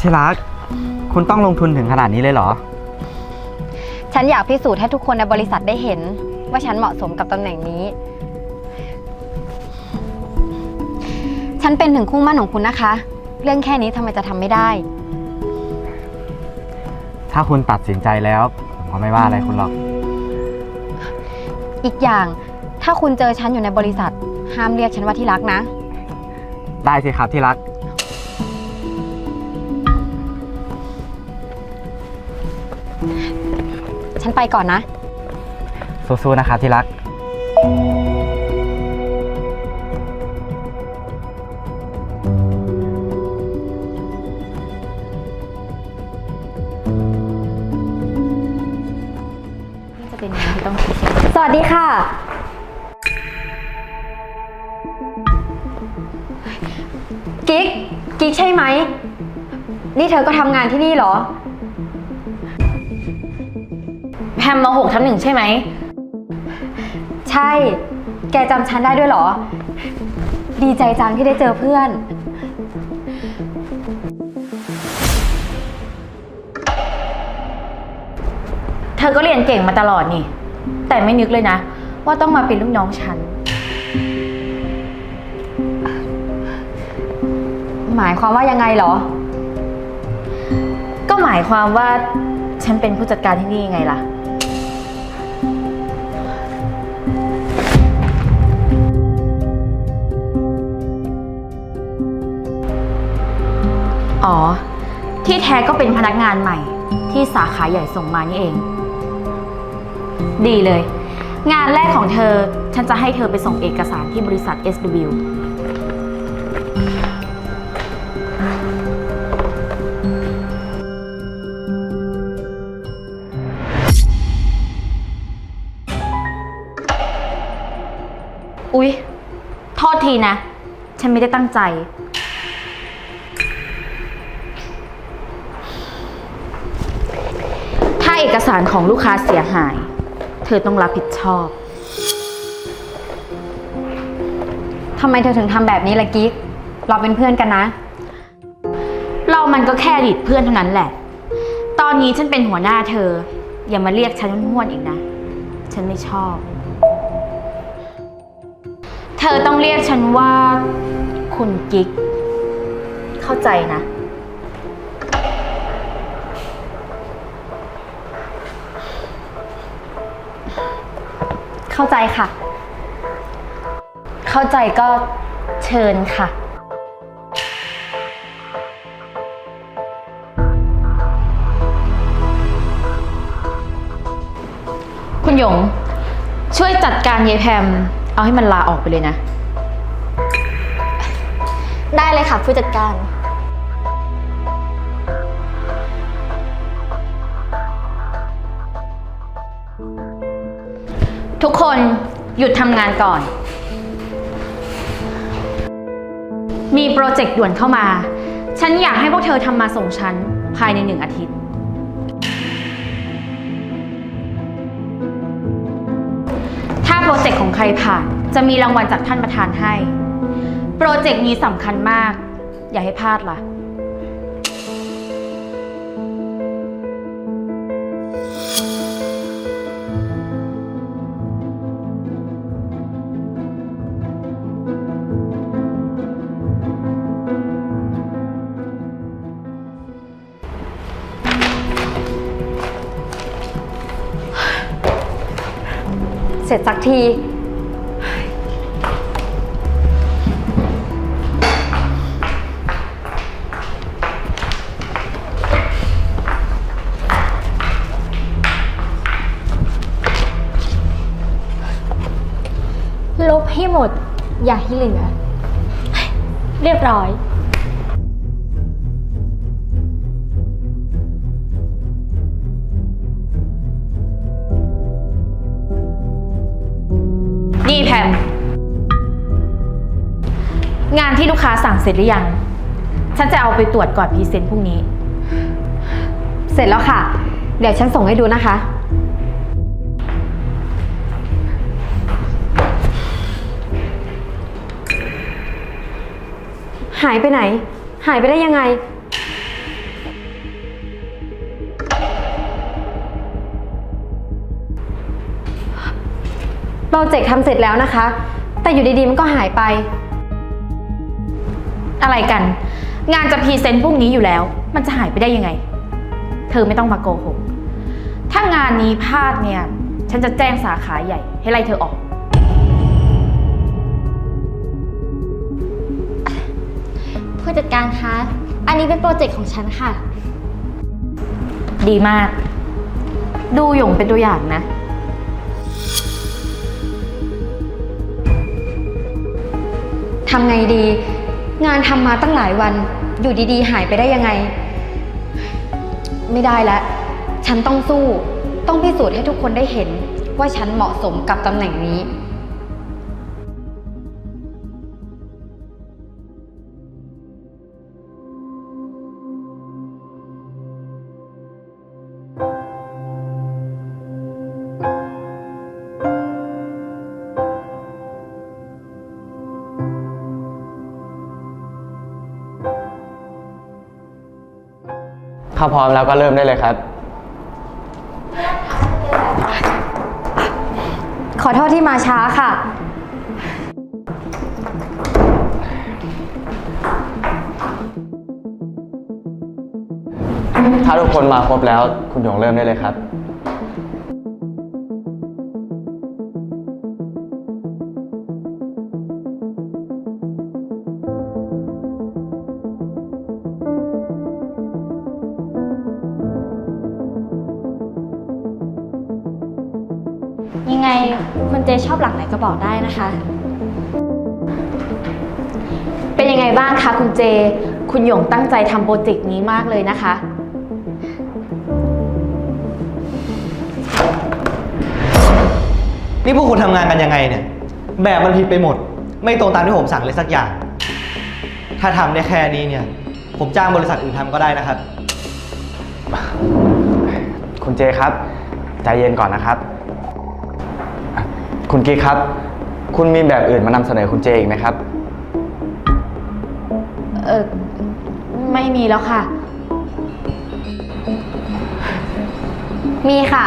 ที่รัก คุณต้องลงทุนถึงขนาดนี้เลยเหรอ ฉันอยากพิสูจน์ให้ทุกคนในบริษัทได้เห็น ว่าฉันเหมาะสมกับตำแหน่งนี้ ฉันเป็นถึงคู่หมั่นของคุณนะคะ เรื่องแค่นี้ทำไมจะทำไม่ได้ ถ้าคุณตัดสินใจแล้ว ผมก็ไม่ว่าอะไรคุณหรอก อีกอย่างถ้าคุณเจอฉันอยู่ในบริษัท ห้ามเรียกฉันว่าที่รักนะ ได้สิครับที่รัก ไปก่อนนะ สู้ๆ นะครับที่รัก จะเป็นงานที่ต้องคิดสวัสดีค่ะ กิ๊ก กิ๊กใช่ไหม นี่เธอก็ทำงานที่นี่เหรอ มมาหกทับหนึ่งใช่ไหม ใช่ แกจำฉันได้ด้วยเหรอ ดีใจจังที่ได้เจอเพื่อน เธอก็เรียนเก่งมาตลอดนี่ แต่ไม่นึกเลยนะ ว่าต้องมาเป็นลูกน้องฉัน หมายความว่ายังไงเหรอ ก็หมายความว่าฉันเป็นผู้จัดการที่นี่ไงล่ะ ที่แท้ก็เป็นพนักงานใหม่ ที่สาขาใหญ่ส่งมานี่เอง ดีเลย งานแรกของเธอฉันจะให้เธอไปส่งเอกสารที่บริษัท SW อุ๊ย โทษทีนะ ฉันไม่ได้ตั้งใจ ถ้า เอกสารของลูกค้าเสียหาย เธอต้องรับผิดชอบ ทำไมเธอถึงทำแบบนี้ล่ะกิ๊ก เราเป็นเพื่อนกันนะ เรามันก็แค่อดีตเพื่อนเท่านั้นแหละ ตอนนี้ฉันเป็นหัวหน้าเธอ อย่ามาเรียกฉันห้วนๆอีกนะ ฉันไม่ชอบ เธอต้องเรียกฉันว่า คุณกิ๊ก เข้าใจนะ เข้าใจค่ะ เข้าใจก็เชิญค่ะ คุณหยง ช่วยจัดการยายแพม เอาให้มันลาออกไปเลยนะ ได้เลยค่ะผู้จัดการ ทุกคนหยุดทำงานก่อน มีโปรเจกต์ด่วนเข้ามา ฉันอยากให้พวกเธอทำมาส่งฉันภายในหนึ่งอาทิตย์ ถ้าโปรเจกต์ของใครผ่าน จะมีรางวัลจากท่านประธานให้ โปรเจกต์นี้สำคัญมาก อย่าให้พลาดล่ะ เสร็จสักที ลบให้หมด อย่าให้เหลือ เรียบร้อย งานที่ลูกค้าสั่งเสร็จหรือยัง ฉันจะเอาไปตรวจก่อนพรีเซนต์พรุ่งนี้ เสร็จแล้วค่ะ เดี๋ยวฉันส่งให้ดูนะคะ หายไปไหน หายไปได้ยังไง โปรเจกต์ทำเสร็จแล้วนะคะ แต่อยู่ดีๆมันก็หายไป อะไรกัน งานจะพรีเซนต์พรุ่งนี้อยู่แล้ว มันจะหายไปได้ยังไง เธอไม่ต้องมาโกหก ถ้างานนี้พลาดเนี่ย ฉันจะแจ้งสาขาใหญ่ให้ไล่เธอออก ผู้จัดการคะ อันนี้เป็นโปรเจกต์ของฉันค่ะ ดีมาก ดูหยงเป็นตัวอย่างนะ ทำไงดี งานทำมาตั้งหลายวัน อยู่ดีๆ หายไปได้ยังไง ไม่ได้แล้วฉันต้องสู้ ต้องพิสูจน์ให้ทุกคนได้เห็นว่าฉันเหมาะสมกับตำแหน่งนี้ ถ้าพร้อมแล้วก็เริ่มได้เลยครับ ขอโทษที่มาช้าค่ะ ถ้าทุกคนมาครบแล้ว คุณหยงเริ่มได้เลยครับ คุณเจชอบหลังไหนก็บอกได้นะคะ เป็นยังไงบ้างคะคุณเจ คุณหยงตั้งใจทำโปรเจกต์นี้มากเลยนะคะ นี่พวกคุณทำงานกันยังไงเนี่ย แบบมันผิดไปหมด ไม่ตรงตามที่ผมสั่งเลยสักอย่าง ถ้าทำได้แค่นี้เนี่ย ผมจ้างบริษัทอื่นทำก็ได้นะครับ คุณเจครับ ใจเย็นก่อนนะครับ คุณกิ๊กครับ คุณมีแบบอื่นมานำเสนอคุณเจอีกไหมครับ เออไม่มีแล้วค่ะ มีค่ะ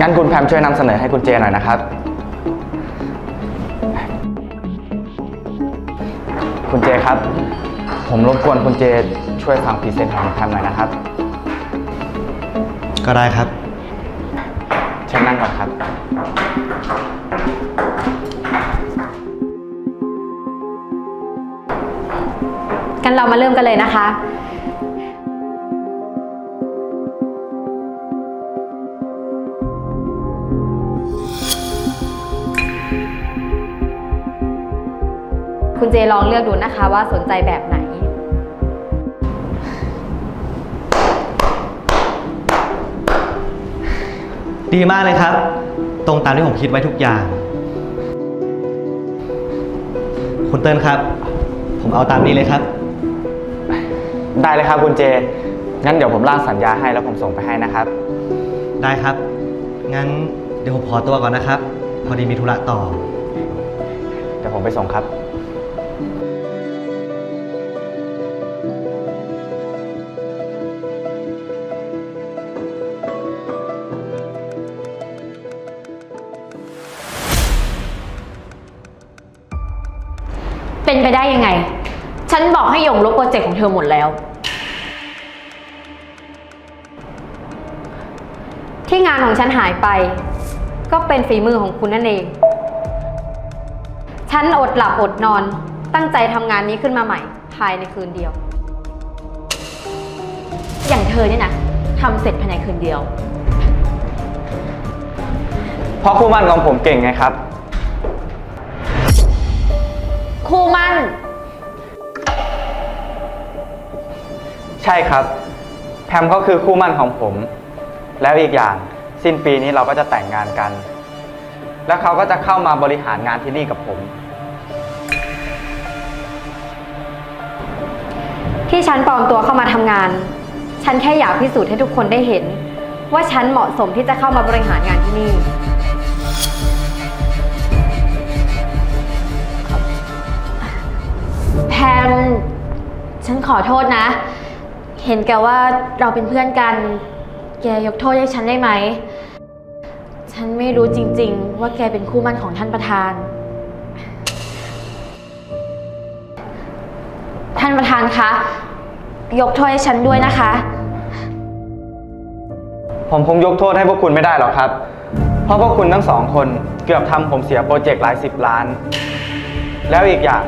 งั้นคุณแพมช่วยนำเสนอให้คุณเจหน่อยนะครับ คุณเจครับ ผมรบกวนคุณเจช่วยฟังพรีเซนต์ของคุณแพมหน่อยนะครับ ก็ได้ครับ เชิญนั่งก่อนครับ กันเรามาเริ่มกันเลยนะคะ คุณเจลองเลือกดูนะคะว่าสนใจแบบไหน ดีมากเลยครับ ตรงตามที่ผมคิดไว้ทุกอย่าง คุณเติ้ลครับ ผมเอาตามนี้เลยครับ ได้เลยครับคุณเจ งั้นเดี๋ยวผมร่างสัญญาให้แล้วผมส่งไปให้นะครับ ได้ครับ งั้นเดี๋ยวผมขอตัวก่อนนะครับ พอดีมีธุระต่อ เดี๋ยวผมไปส่งครับ ไปได้ยังไง ฉันบอกให้หยงลบโปรเจกต์ของเธอหมดแล้ว ที่งานของฉันหายไป ก็เป็นฝีมือของคุณนั่นเอง ฉันอดหลับอดนอน ตั้งใจทำงานนี้ขึ้นมาใหม่ ภายในคืนเดียว อย่างเธอเนี่ยนะทำเสร็จภายในคืนเดียว เพราะคู่มั่นของผมเก่งไงครับ คู่มั่น ใช่ครับ แพมก็คือคู่มั่นของผม แล้วอีกอย่างสิ้นปีนี้เราก็จะแต่งงานกัน แล้วเขาก็จะเข้ามาบริหารงานที่นี่กับผม ที่ฉันปลอมตัวเข้ามาทำงาน ฉันแค่อยากพิสูจน์ให้ทุกคนได้เห็น ว่าฉันเหมาะสมที่จะเข้ามาบริหารงานที่นี่ ม ฉันขอโทษนะ เห็นแกว่าเราเป็นเพื่อนกัน แกยกโทษให้ฉันได้ไหม ฉันไม่รู้จริง ๆ ว่าแกเป็นคู่มั่นของท่านประธาน ท่านประธานคะ ยกโทษให้ฉันด้วยนะคะ ผมคงยกโทษให้พวกคุณไม่ได้หรอกครับ เพราะพวกคุณทั้งสองคนเกือบทำผมเสียโปรเจกต์หลายสิบล้าน แล้วอีกอย่าง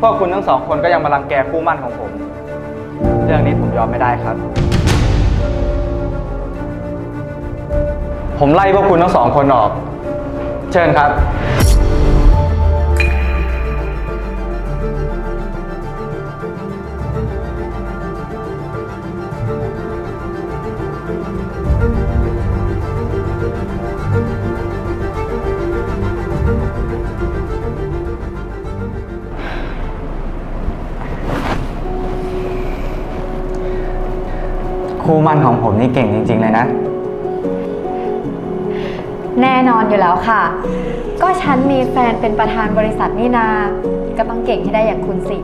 พวกคุณทั้งสองคนก็ยังมารังแกคู่มั่นของผม เรื่องนี้ผมยอมไม่ได้ครับ ผมไล่พวกคุณทั้งสองคนออก เชิญครับ มั่นของผมนี่เก่งจริง ๆ เลยนะ แน่นอนอยู่แล้วค่ะ ก็ฉันมีแฟนเป็นประธานบริษัทนี่นา ก็ต้องเก่งให้ได้อย่างคุณสิ